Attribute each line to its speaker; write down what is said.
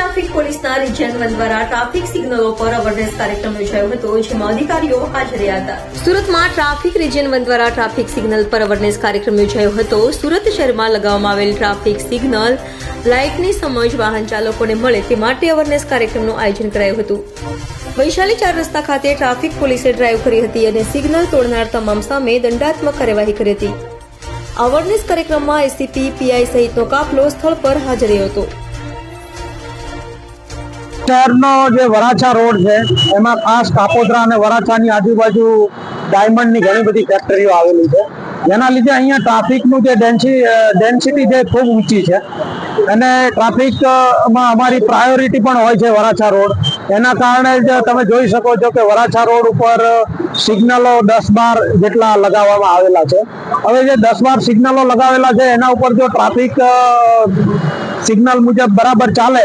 Speaker 1: Traffic પોલીસના region દ્વારા traffic સિગ્નલો પર અવેરનેસ કાર્યક્રમ યોજાયો હતો. જેમાં અધિકારીઓ હાજર હતા. સુરતમાં ટ્રાફિક રિજિયન વન દ્વારા ટ્રાફિક સિગ્નલ પર અવેરનેસ કાર્યક્રમ યોજાયો હતો. સુરત શહેરમાં લગાવવામાં આવેલ ટ્રાફિક સિગ્નલ લાઇટની સમજ વાહન ચાલકોને મળે તે માટે અવેરનેસ કાર્યક્રમનું આયોજન કરાયું હતું. વૈશાલી ચાર રસ્તા ખાતે ટ્રાફિક પોલીસે ડ્રાઈવ કરી હતી અને સિગ્નલ તોડનાર તમામ સામે દંડાત્મક કાર્યવાહી કરી હતી. અવેરનેસ કાર્યક્રમમાં એસીપી પીઆઈ સહિતનો કાફલો સ્થળ પર હાજર રહ્યો હતો.
Speaker 2: શહેરનો જે વરાછા રોડ છે, એમાં ખાસ કાપોદ્રા અને વરાછાની આજુબાજુ ડાયમંડની ઘણી બધી ફેક્ટરીઓ આવેલી છે. જેના લીધે અહીંયા ટ્રાફિકનું જે ડેન્સિટી જે ખૂબ ઊંચી છે. અને ટ્રાફિકમાં અમારી પ્રાયોરિટી પણ હોય છે વરાછા રોડ. એના કારણે જ તમે જોઈ શકો છો કે વરાછા રોડ ઉપર સિગ્નલો દસ બાર જેટલા લગાવવામાં આવેલા છે. હવે જે દસ બાર સિગ્નલો લગાવેલા છે, એના ઉપર જો ટ્રાફિક સિગ્નલ મુજબ બરાબર ચાલે